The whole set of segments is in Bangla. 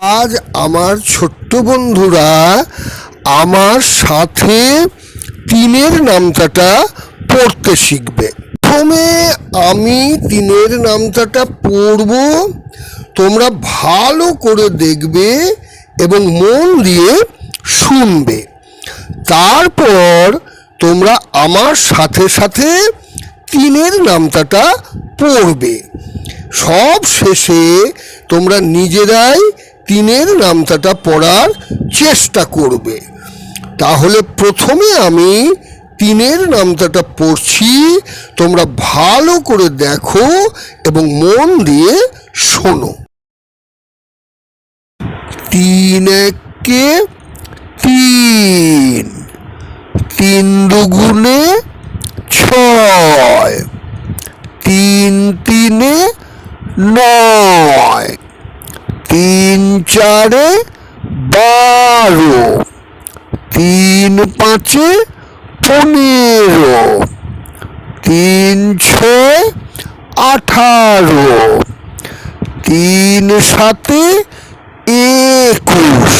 আজ আমার ছোট্ট বন্ধুরা আমার সাথে তিনের নামতাটা পড়তে শিখবে। প্রথমে আমি তিনের নামতাটা পড়ব, তোমরা ভালো করে দেখবে এবং মন দিয়ে শুনবে। তারপর তোমরা আমার সাথে সাথে তিনের নামতাটা পড়বে। সব শেষে তোমরা নিজেরাই তিনের নামতাটা পড়ার চেষ্টা করবে। তাহলে প্রথমে আমি তিনের নামতাটা পড়ছি, তোমরা ভালো করে দেখো এবং মন দিয়ে শোনো। তিন একে তিন তিন দুগুণে ছয়, তিন তিনে নয়। তিন চারে বারো। তিন পাঁচে পনেরো। তিন ছয় আঠারো। তিন সাতে একুশ।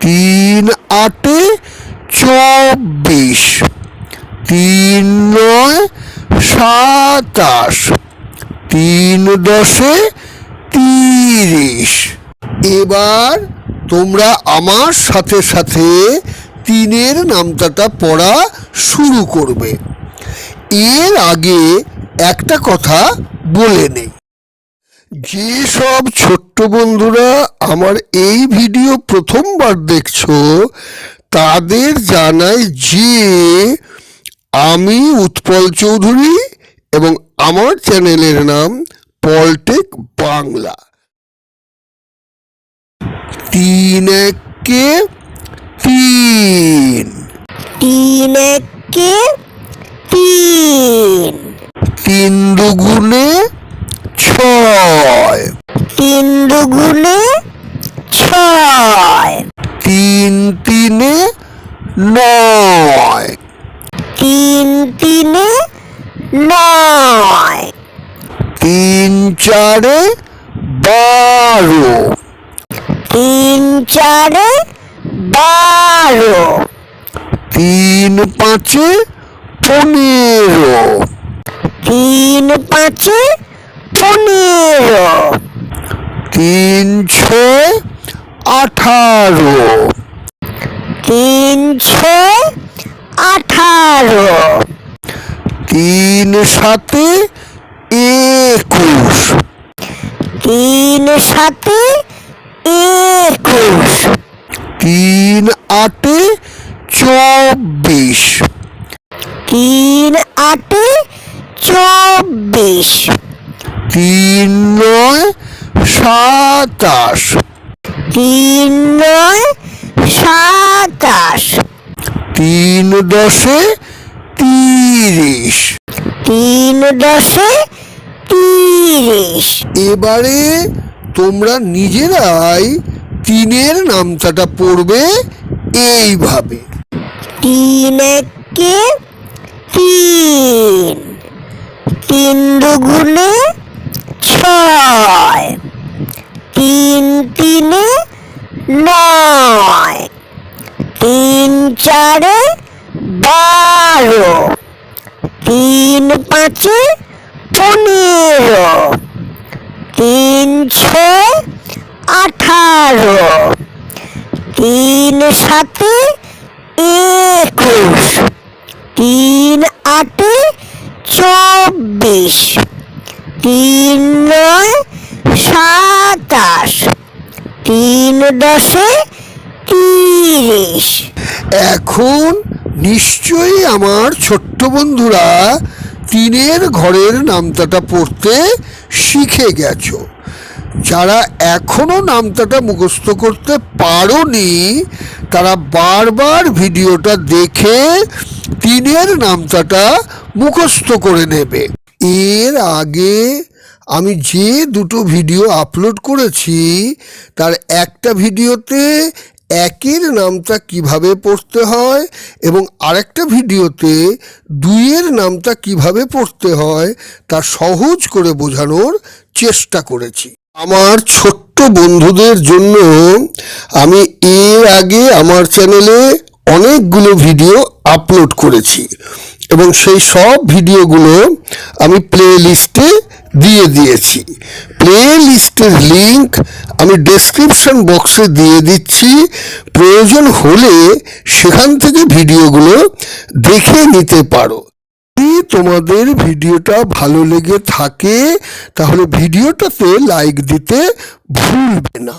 তিন আটে চব্বিশ। তিন নয় সাতাশ। তিন দশে তিরিশ। এবার তোমরা আমার সাথে সাথে তিনের নামতাটা পড়া শুরু করবে। এর আগে একটা কথা বলে নেই। যেসব ছোট্ট বন্ধুরা আমার এই ভিডিও প্রথমবার দেখছ, তাদের জানাই যে আমি উৎপল চৌধুরী এবং আমার চ্যানেলের নাম পলটেক বাংলা। তিন একে তিন। তিন একে তিন। তিন দুগুণে ছয়। তিন দুগুণে ছয়। তিন তিনে নয়। তিন তিনে নয়। তিন চারে বারো। তিন চারে বারো। তিন পাঁচে পনেরো। তিন পাঁচে পনেরো। তিন ছয় আঠারো। তিন ছয় আঠারো। তিন সাতে একুশ। তিন সাথে একুশ। তিন আটে চব্বিশ। তিন আটে চব্বিশ। তিন নয় সাতাশ। তিন নয় সাতাশ। তিন দশে তিরিশ। তিন দশে তিরিশ। এবারে তোমরা নিজেরাই তিনের নামতাটা পড়বে এইভাবে। তিন তিন তিন দুগুণে ছয়, তিন তিনে নয়, তিন চারে বারো, তিন পাঁচে পনেরো, তিন ছয় আঠারো। তিন সাতে একুশ। তিন আটে চব্বিশ। তিন নয় সাতাশ। তিন দশে তিরিশ। এখন নিশ্চয়ই আমার ছোট্ট বন্ধুরা তিনের ঘরের নামতাটা পড়তে শিখে গেছো। যারা এখনও নামতাটা মুখস্থ করতে পারোনি, তারা বারবার ভিডিওটা দেখে তিনের নামতাটা মুখস্থ করে নেবে। এর আগে আমি যে দুটো ভিডিও আপলোড করেছি, তার একটা ভিডিওতে একের নামটা কীভাবে পড়তে হয় এবং আরেকটা ভিডিওতে দুইয়ের নামটা কীভাবে পড়তে হয়, তা সহজ করে বোঝানোর চেষ্টা করেছি। আমার ছোট্ট বন্ধুদের জন্য আমি এর আগে আমার চ্যানেলে অনেকগুলো ভিডিও আপলোড করেছি এবং সেই সব ভিডিওগুলো আমি প্লে লিস্টে দিয়ে দিয়েছি। প্লে লিস্টের লিঙ্ক আমি ডেসক্রিপশন বক্সে দিয়ে দিচ্ছি। প্রয়োজন হলে সেখান থেকে ভিডিওগুলো দেখে নিতে পারো। যদি তোমাদের ভিডিওটা ভালো লেগে থাকে তাহলে ভিডিওটাতে লাইক দিতে ভুলবে না।